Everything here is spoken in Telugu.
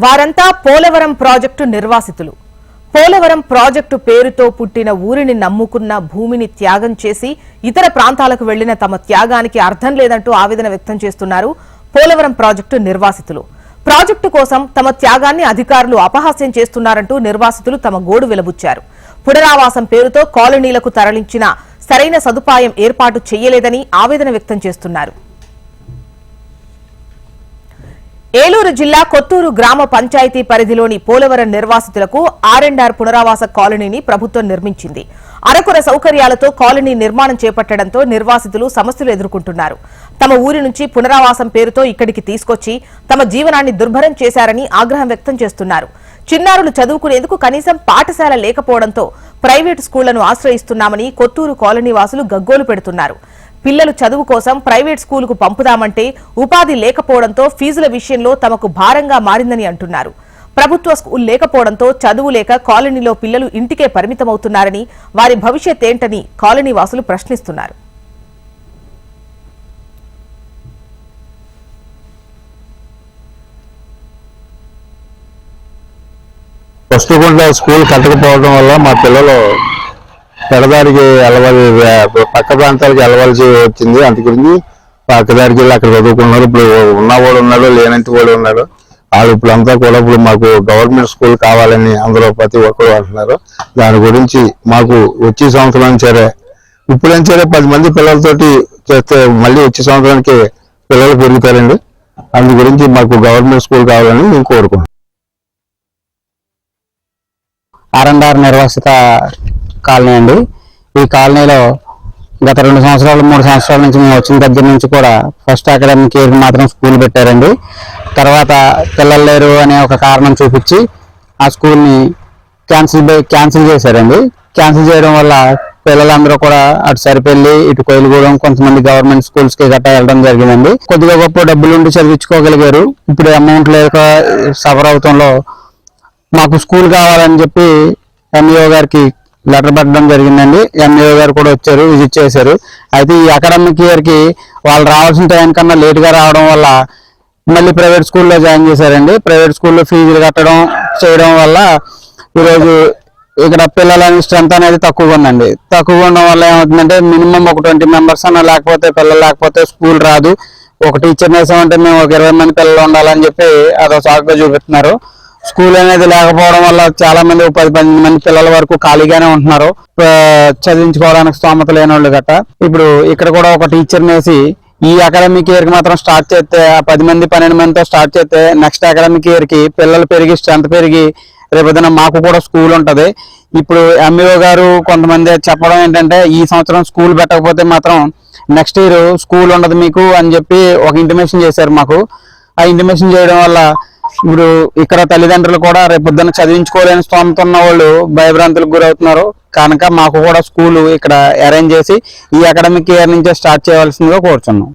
వారంతా పోలవరం ప్రాజెక్టు నిర్వాసితులు. పోలవరం ప్రాజెక్టు పేరుతో పుట్టిన ఊరిని నమ్ముకున్న భూమిని త్యాగం చేసి ఇతర ప్రాంతాలకు వెళ్ళిన తమ త్యాగానికి అర్థం లేదంటూ ఆవేదన వ్యక్తం చేస్తున్నారు పోలవరం ప్రాజెక్టు నిర్వాసితులు. ప్రాజెక్టు కోసం తమ త్యాగాన్ని అధికారులు అపహాస్యం చేస్తున్నారంటూ నిర్వాసితులు తమ గోడు వెలబుచ్చారు. పునరావాసం పేరుతో కాలనీలకు తరలించిన సరైన సదుపాయం ఏర్పాటు చేయలేదని ఆవేదన వ్యక్తం చేస్తున్నారు. ఏలూరు జిల్లా కొత్తూరు గ్రామ పంచాయతీ పరిధిలోని పోలవరం నిర్వాసితులకు ఆర్ఎండ్ఆర్ ఆర్ పునరావాస కాలనీని ప్రభుత్వం నిర్మించింది. అరకొర సౌకర్యాలతో కాలనీ నిర్మాణం చేపట్టడంతో నిర్వాసితులు సమస్యలు ఎదుర్కొంటున్నారు. తమ ఊరి నుంచి పునరావాసం పేరుతో ఇక్కడికి తీసుకొచ్చి తమ జీవనాన్ని దుర్భరం చేశారని ఆగ్రహం వ్యక్తం చేస్తున్నారు. చిన్నారులు చదువుకునేందుకు కనీసం పాఠశాల లేకపోవడంతో ప్రైవేటు స్కూళ్ళను ఆశ్రయిస్తున్నామని కొత్తూరు కాలనీ వాసులు గగ్గోలు పెడుతున్నారు. పిల్లలు చదువు కోసం ప్రైవేట్ స్కూలుకు పంపుదామంటే ఉపాధి లేకపోవడంతో ఫీజుల విషయంలో తమకు భారంగా మారిందని అంటున్నారు. ప్రభుత్వ స్కూల్ లేకపోవడంతో చదువు లేక కాలనీలో పిల్లలు ఇంటికే పరిమితమవుతున్నారని వారి భవిష్యత్ ఏంటని కాలనీ వాసులు ప్రశ్నిస్తున్నారు స్కూల్ కట్టకపోవడం వల్ల మా పిల్లలు పెడదారికి వెళ్ళవలి పక్క ప్రాంతాలకు వెళ్ళవలసి వచ్చింది అందుకని పక్కదారికి వెళ్ళి అక్కడ చదువుకున్నారు. ఇప్పుడు ఉన్నవాడు ఉన్నాడు లేనంటి వాడు ఉన్నాడు వాళ్ళు ఇప్పుడు అంతా కూడా ఇప్పుడు మాకు గవర్నమెంట్ స్కూల్ కావాలని అందరూ ప్రతి ఒక్కరు అంటున్నారు. దాని గురించి మాకు వచ్చే సంవత్సరం సరే ఇప్పుడైనా సరే పది మంది పిల్లలతోటి చేస్తే మళ్ళీ వచ్చే సంవత్సరానికి పిల్లలు పెరుగుతారండి. అందు గురించి మాకు గవర్నమెంట్ స్కూల్ కావాలని మేము కోరుకుంటున్నాం. ఆర్ఎండ్ఆర్ నిర్వాసిత కాలనీ అండి. ఈ కాలనీలో గత రెండు సంవత్సరాలు మూడు సంవత్సరాల నుంచి మేము వచ్చిన దగ్గర నుంచి కూడా ఫస్ట్ అకాడమిక్ ఇయర్ మాత్రం స్కూల్ పెట్టారండి. తర్వాత పిల్లలు లేరు అనే ఒక కారణం చూపించి ఆ స్కూల్ని క్యాన్సిల్ క్యాన్సిల్ చేశారండి. క్యాన్సిల్ చేయడం వల్ల పిల్లలందరూ కూడా అటు సరిపెళ్ళి ఇటు కొయిలుగూడెం కొంతమంది గవర్నమెంట్ స్కూల్స్కి గట్టా వెళ్ళడం జరిగిందండి. కొద్దిగా గొప్ప డబ్బులు ఉండి చదివించుకోగలిగారు. ఇప్పుడు అమౌంట్ లేక సఫర్ అవటంలో మాకు స్కూల్ కావాలని చెప్పి ఎంఈఓ గారికి లెటర్ పెట్టడం జరిగిందండి. ఎంఈఓ గారు కూడా వచ్చారు విజిట్ చేశారు. అయితే ఈ అకాడమిక్ ఇయర్కి వాళ్ళు రావాల్సిన టైం కన్నా లేట్గా రావడం వల్ల మళ్ళీ ప్రైవేట్ స్కూల్లో జాయిన్ చేశారండి. ప్రైవేట్ స్కూల్లో ఫీజులు కట్టడం చేయడం వల్ల ఈరోజు ఇక్కడ పిల్లల స్ట్రెంత్ అనేది తక్కువగా ఉందండి. తక్కువగా ఉండడం వల్ల ఏమవుతుందంటే మినిమం ఒక ట్వంటీ మెంబర్స్ అన్న లేకపోతే పిల్లలు లేకపోతే స్కూల్ రాదు. ఒక టీచర్ వేసామంటే మేము ఒక ఇరవై మంది పిల్లలు ఉండాలని చెప్పి అదో సాకుగా చూపిస్తున్నారు. స్కూల్ అనేది లేకపోవడం వల్ల చాలా మంది పది పది మంది పిల్లల వరకు ఖాళీగానే ఉంటున్నారు. చదివించుకోవడానికి స్తోమత లేని వాళ్ళు గట్ట. ఇప్పుడు ఇక్కడ కూడా ఒక టీచర్ నేసి ఈ అకాడమిక్ ఇయర్కి మాత్రం స్టార్ట్ చేస్తే ఆ పది మంది పన్నెండు మందితో స్టార్ట్ చేస్తే నెక్స్ట్ అకాడమిక్ ఇయర్కి పిల్లలు పెరిగి స్ట్రెంత్ పెరిగి రేపొద్దున మాకు కూడా స్కూల్ ఉంటది. ఇప్పుడు ఎంఈఓ గారు కొంతమంది చెప్పడం ఏంటంటే ఈ సంవత్సరం స్కూల్ పెట్టకపోతే మాత్రం నెక్స్ట్ ఇయర్ స్కూల్ ఉండదు మీకు అని చెప్పి ఒక ఇంటిమేషన్ చేశారు మాకు. ఆ ఇంటిమేషన్ చేయడం వల్ల ఇప్పుడు ఇక్కడ తల్లిదండ్రులు కూడా రేపొద్దున చదివించుకోలేని స్తోమత ఉన్న వాళ్ళు భయభ్రాంతులకు గురవుతున్నారు. కనుక మాకు కూడా స్కూలు ఇక్కడ అరేంజ్ చేసి ఈ అకాడమిక్ ఇయర్ నుంచే స్టార్ట్ చేయవలసిందిగా కోరుచున్నాం.